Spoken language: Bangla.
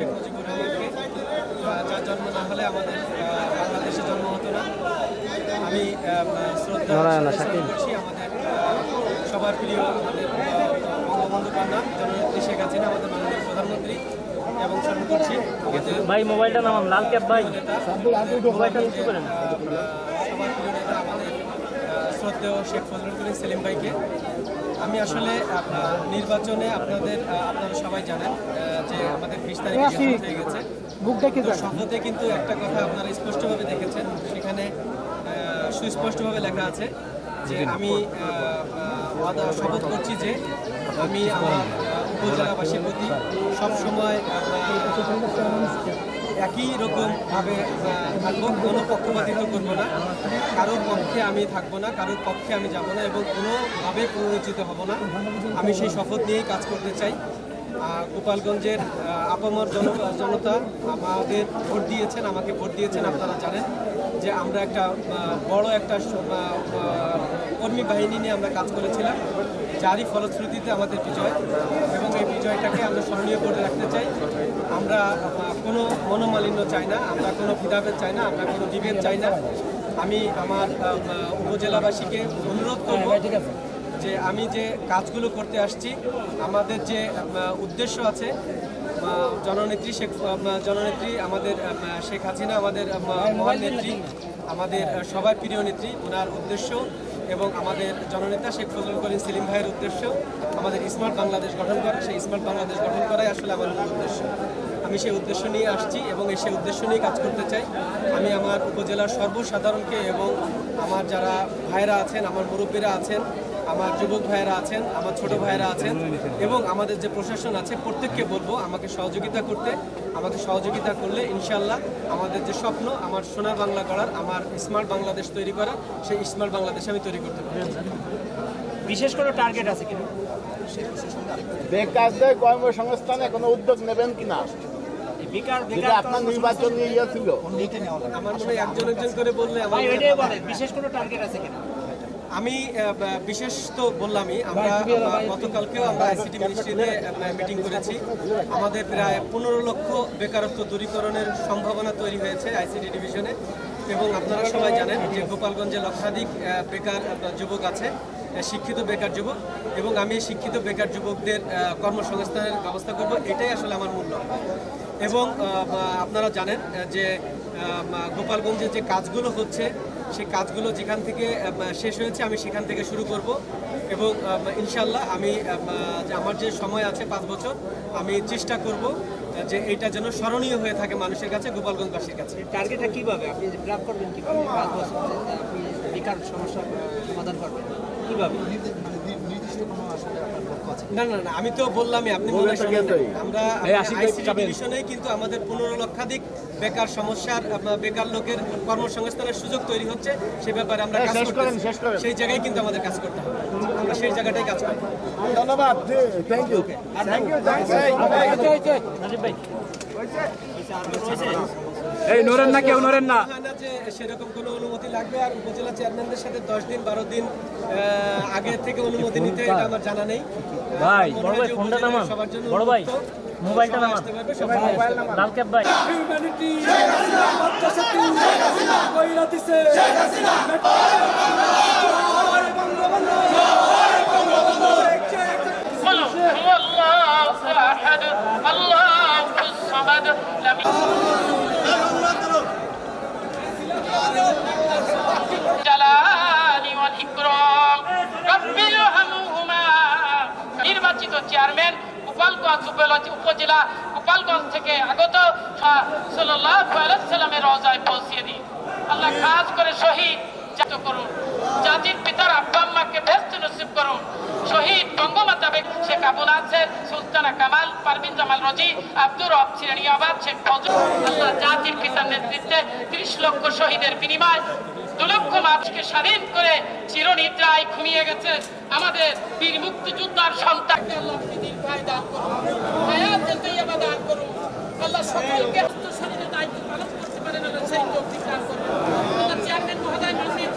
শেখ মুজিবুর রহমানকে যার জন্ম না হলে আমাদের বাংলাদেশে জন্ম হতো না আমি শ্রদ্ধা। করছি আমাদের সবার প্রিয় আমাদের আহ, বঙ্গবন্ধু কন্যা জননেত্রী শেখ হাসিনা আমাদের মাননীয় প্রধানমন্ত্রী এবং ভাই মোবাইলটা নামাম লাল ক্যাপ ভাই। মোবাইলটা উঁচু করেন। সবার প্রিয় নেতা আমাদের আহ, শ্রদ্ধেয় শেখ ফজলুল করিম সেলিম ভাইকে। আমি আসলে আপনার নির্বাচনে আপনাদের আপনারা সবাই জানেন যে আমাদের বিশ তারিখে হয়ে গেছে। তো শপথে কিন্তু একটা কথা আপনারা স্পষ্টভাবে দেখেছেন সেখানে সুস্পষ্টভাবে লেখা আছে যে আমি ওয়াদা শপথ করছি যে আমি আমার উপজেলাবাসীর প্রতি সবসময় একই রকমভাবে থাকব, কোনো পক্ষপাতিত্ব করব না। কারোর পক্ষে আমি থাকব না, কারোর পক্ষে আমি যাব না এবং কোনোভাবে প্ররোচিত হব না। আমি সেই শপথ নিয়েই কাজ করতে চাই। গোপালগঞ্জের আপামর জন জনতা আমাদের ভোট দিয়েছেন, আমাকে ভোট দিয়েছেন, আপনারা জানেন যে আমরা একটা বড় একটা কর্মী বাহিনী নিয়ে আমরা কাজ করেছিলাম। যারই ফলশ্রুতিতে আমাদের বিজয় এবং এই বিজয়টাকে আমরা স্মরণীয় করে রাখতে চাই। আমরা কোনো মনোমালিন্য চাই না আমরা কোনো ভেদাভেদ চাই না আমরা কোনো বিভেদ চাই না। আমি আমার উপজেলাবাসীকে অনুরোধ করব যে আমি যে কাজগুলো করতে আসছি আমাদের যে উদ্দেশ্য আছে জননেত্রী শেখ জননেত্রী আমাদের শেখ হাসিনা আমাদের মহান নেত্রী আমাদের সবার প্রিয় নেত্রী ওনার উদ্দেশ্য এবং আমাদের জননেতা শেখ ফজল করিম সেলিম ভাইয়ের উদ্দেশ্য আমাদের স্মার্ট বাংলাদেশ গঠন করা। সেই স্মার্ট বাংলাদেশ গঠন করাই আসলে আমার মূল উদ্দেশ্য। আমি সেই উদ্দেশ্য নিয়ে আসছি এবং সেই উদ্দেশ্য নিয়ে কাজ করতে চাই। আমি আমার উপজেলার সর্বসাধারণকে এবং আমার যারা ভাইরা আছেন, আমার মুরব্বীরা আছেন আমার যুবক ভাইয়েরা আছেন আমার ছোট ভাইয়েরা আছেন এবং আমাদের যে প্রশাসন আছে প্রত্যেককে বলব আমাকে সহযোগিতা করতে। আমাকে সহযোগিতা করলে ইনশাল্লাহ আমাদের যে স্বপ্ন আমার সোনার বাংলা করার আমার স্মার্ট বাংলাদেশ তৈরি করা সেই স্মার্ট বাংলাদেশ আমি তৈরি করতে পারি বিশেষ কোনো টার্গেট আছে কিনা? বেকারদের কর্মসংস্থানে কোনো উদ্যোগ নেবেন কিনা? আপনার নির্বাচনী ইয়ে ছিল। আমার মনে হয় একজন একজন করে বললে আমার ভাই ওইটাই বলে বিশেষ কোনো টার্গেট আছে কিনা? আমি বিশেষ তো বললামই আমরা গতকালকেও আমরা আইসিটি মিনিস্ট্রিতে মিটিং করেছি। আমাদের প্রায় পনেরো লক্ষ বেকারত্ব দূরীকরণের সম্ভাবনা তৈরি হয়েছে আইসিটি ডিভিশনে এবং আপনারা সবাই জানেন যে গোপালগঞ্জে লক্ষাধিক বেকার যুবক আছে শিক্ষিত বেকার যুবক। এবং আমি শিক্ষিত বেকার যুবকদের কর্মসংস্থানের ব্যবস্থা করব এটাই আসলে আমার মূল্য এবং আপনারা জানেন যে গোপালগঞ্জে যে কাজগুলো হচ্ছে সেই কাজগুলো যেখান থেকে শেষ হয়েছে, আমি সেখান থেকে শুরু করব। এবং ইনশাল্লাহ আমি আমার যে সময় আছে, পাঁচ বছর, আমি চেষ্টা করব যে এটা যেন স্মরণীয় হয়ে থাকে মানুষের কাছে, গোপালগঞ্জবাসীর কাছে। টার্গেটটা কীভাবে? আপনি গ্রাফ করবেন কীভাবে? পাঁচ বছর, আপনি বেকার সমস্যা সমাধান করবেন, কীভাবে? না না না আমি তো বললামই আপনি হয় আমরা আইসিটি কিন্তু আমাদের পনেরো লক্ষাধিক বেকার সমস্যার বেকার লোকের কর্মসংস্থানের সুযোগ তৈরি হচ্ছে। সে ব্যাপারে আমরা কাজ করতে করেন, শেষ করেন। সেই জায়গায় কিন্তু আমাদের কাজ করতে হবে। আমরা সেই জায়গাটাই কাজ করব। ধন্যবাদ থ্যাংক ইউ থ্যাংক ইউ ভাই। এই নরেন না কেউ নরেন না হয় না যে সেরকম কোনো অনুমতি লাগবে আর উপজেলা চেয়ারম্যানদের সাথে দশ দিন বারো দিন আহ, আগে থেকে অনুমতি নিতে এটা আমার জানা নেই ভাই, আমার বড় মনে হয় ভাই, যে ফোনটা উপজেলার নামান। সবার জন্য বড় ভাই, উন্মুক্ত। মোবাইলটা সবাই নামান। আসতে পারবে, সবাই আসতে পারবে। লাল ক্যাপ ভাই قل هو الله احد الله নির্বাচিত চেয়ারম্যান গোপালগঞ্জ উপজেলা- গোপালগঞ্জ থেকে আগত সাল্লামের রওজায় পৌঁছিয়ে দিন। আল্লাহ খাস করে শহীদ জাত করুন। জাতির পিতার আব্বা আম্মাকে ব্যস্ত নসিব করুন। শহীদ বঙ্গমাতা শেখ আবুল আনসার সুলতানা কামাল পারভিন জামাল রজি, আব্দুর রব সিরানিয়াবাদ শেখ ফজল আল্লাহ জাতির পিতার নেতৃত্বে তিরিশ লক্ষ শহীদের বিনিময়। দু লক্ষ মানুষকে স্বাধীন করে চিরনিদ্রায় ঘুমিয়ে গেছে আমাদের বীর মুক্তিযোদ্ধার সন্তান। আল্লাহ সকলকে শরীরে দায়িত্ব পালন করতে পারেন আল্লাহ সেই যৌক্তিক দান করুন আল্লাহ চেয়ারম্যান মহোদয় মাননীয়